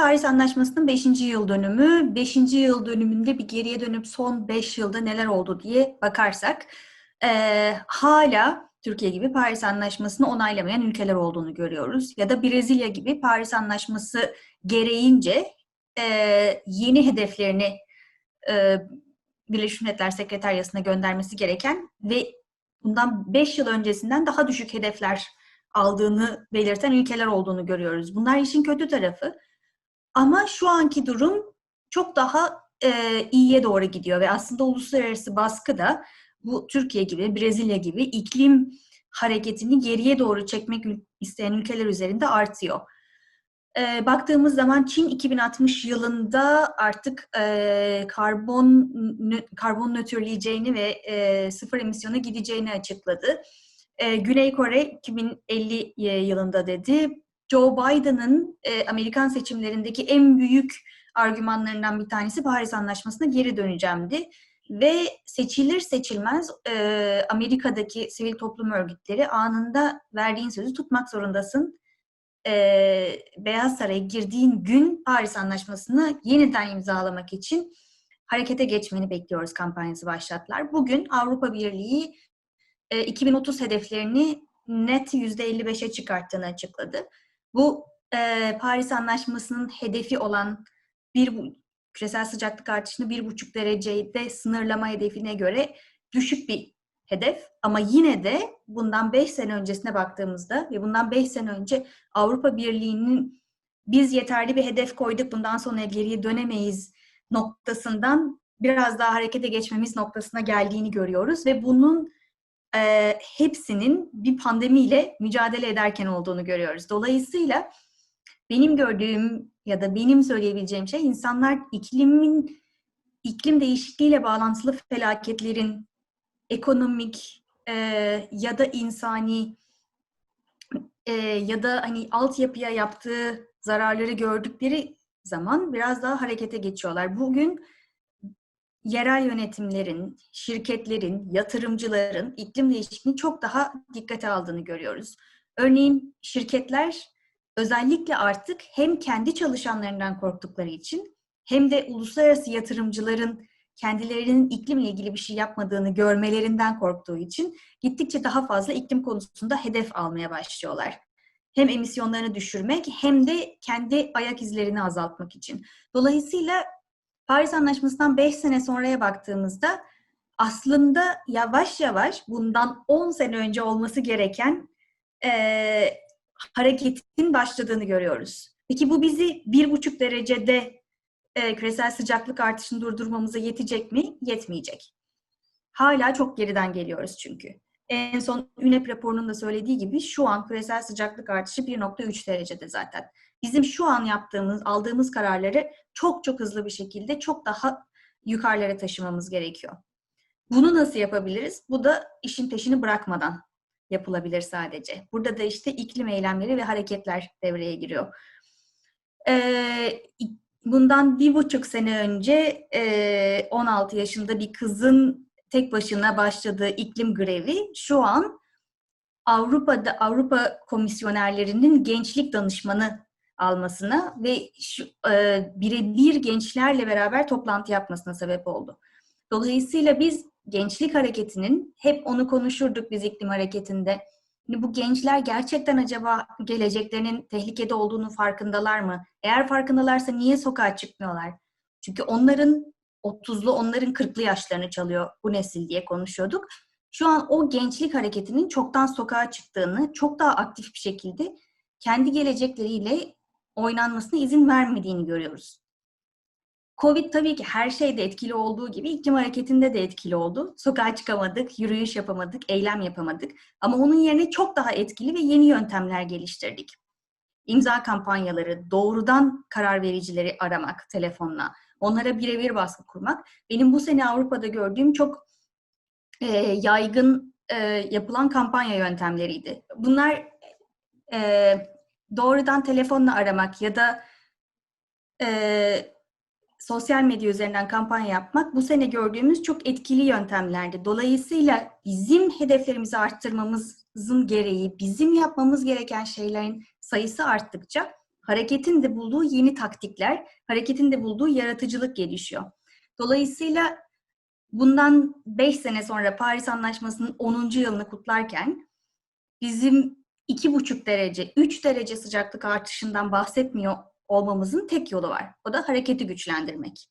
Paris Anlaşması'nın 5. yıl dönümü. 5. yıl dönümünde bir geriye dönüp son 5 yılda neler oldu diye bakarsak e, hala Türkiye gibi Paris Anlaşması'nı onaylamayan ülkeler olduğunu görüyoruz. Ya da Brezilya gibi Paris Anlaşması gereğince e, yeni hedeflerini e, Birleşmiş Milletler Sekreteryası'na göndermesi gereken ve bundan 5 yıl öncesinden daha düşük hedefler aldığını belirten ülkeler olduğunu görüyoruz. Bunlar işin kötü tarafı. Ama şu anki durum çok daha e, iyiye doğru gidiyor ve aslında uluslararası baskı da bu Türkiye gibi, Brezilya gibi iklim hareketini geriye doğru çekmek isteyen ülkeler üzerinde artıyor. E, baktığımız zaman Çin 2060 yılında artık e, karbon karbon nötrleyeceğini ve e, sıfır emisyona gideceğini açıkladı. E, Güney Kore 2050 yılında dedi. Joe Biden'ın e, Amerikan seçimlerindeki en büyük argümanlarından bir tanesi Paris Anlaşması'na geri döneceğimdi. Ve seçilir seçilmez e, Amerika'daki sivil toplum örgütleri anında verdiğin sözü tutmak zorundasın. E, Beyaz Saray'a girdiğin gün Paris Anlaşması'nı yeniden imzalamak için harekete geçmeni bekliyoruz kampanyası başlattılar. Bugün Avrupa Birliği e, 2030 hedeflerini net %55'e çıkarttığını açıkladı. Bu e, Paris Anlaşması'nın hedefi olan bir küresel sıcaklık artışını bir buçuk derecede sınırlama hedefine göre düşük bir hedef. Ama yine de bundan beş sene öncesine baktığımızda ve bundan beş sene önce Avrupa Birliği'nin biz yeterli bir hedef koyduk bundan sonra geriye dönemeyiz noktasından biraz daha harekete geçmemiz noktasına geldiğini görüyoruz ve bunun e, hepsinin bir pandemiyle mücadele ederken olduğunu görüyoruz. Dolayısıyla benim gördüğüm ya da benim söyleyebileceğim şey insanlar iklimin iklim değişikliğiyle bağlantılı felaketlerin ekonomik e, ya da insani e, ya da hani altyapıya yaptığı zararları gördükleri zaman biraz daha harekete geçiyorlar. Bugün yerel yönetimlerin, şirketlerin, yatırımcıların iklim değişikliğini çok daha dikkate aldığını görüyoruz. Örneğin şirketler özellikle artık hem kendi çalışanlarından korktukları için hem de uluslararası yatırımcıların kendilerinin iklimle ilgili bir şey yapmadığını görmelerinden korktuğu için gittikçe daha fazla iklim konusunda hedef almaya başlıyorlar. Hem emisyonlarını düşürmek hem de kendi ayak izlerini azaltmak için. Dolayısıyla Paris Anlaşması'ndan 5 sene sonraya baktığımızda aslında yavaş yavaş bundan 10 sene önce olması gereken e, hareketin başladığını görüyoruz. Peki bu bizi bir buçuk derecede e, küresel sıcaklık artışını durdurmamıza yetecek mi? Yetmeyecek. Hala çok geriden geliyoruz çünkü. En son UNEP raporunun da söylediği gibi şu an küresel sıcaklık artışı 1.3 derecede zaten. Bizim şu an yaptığımız, aldığımız kararları çok çok hızlı bir şekilde çok daha yukarılara taşımamız gerekiyor. Bunu nasıl yapabiliriz? Bu da işin peşini bırakmadan yapılabilir sadece. Burada da işte iklim eylemleri ve hareketler devreye giriyor. Ee, bundan bir buçuk sene önce e, 16 yaşında bir kızın tek başına başladığı iklim grevi şu an Avrupa'da Avrupa komisyonerlerinin gençlik danışmanı almasına ve şu, e, birebir gençlerle beraber toplantı yapmasına sebep oldu. Dolayısıyla biz gençlik hareketinin hep onu konuşurduk biz iklim hareketinde. Hani bu gençler gerçekten acaba geleceklerinin tehlikede olduğunu farkındalar mı? Eğer farkındalarsa niye sokağa çıkmıyorlar? Çünkü onların 30'lu, onların 40'lı yaşlarını çalıyor bu nesil diye konuşuyorduk. Şu an o gençlik hareketinin çoktan sokağa çıktığını, çok daha aktif bir şekilde kendi gelecekleriyle oynanmasına izin vermediğini görüyoruz. Covid tabii ki her şeyde etkili olduğu gibi iklim hareketinde de etkili oldu. Sokağa çıkamadık, yürüyüş yapamadık, eylem yapamadık. Ama onun yerine çok daha etkili ve yeni yöntemler geliştirdik. İmza kampanyaları, doğrudan karar vericileri aramak telefonla, onlara birebir baskı kurmak. Benim bu sene Avrupa'da gördüğüm çok e, yaygın e, yapılan kampanya yöntemleriydi. Bunlar e, doğrudan telefonla aramak ya da e, sosyal medya üzerinden kampanya yapmak bu sene gördüğümüz çok etkili yöntemlerdi. Dolayısıyla bizim hedeflerimizi arttırmamızın gereği, bizim yapmamız gereken şeylerin sayısı arttıkça hareketin de bulduğu yeni taktikler, hareketin de bulduğu yaratıcılık gelişiyor. Dolayısıyla bundan 5 sene sonra Paris Anlaşması'nın 10. yılını kutlarken bizim 2,5 derece, 3 derece sıcaklık artışından bahsetmiyor olmamızın tek yolu var. O da hareketi güçlendirmek.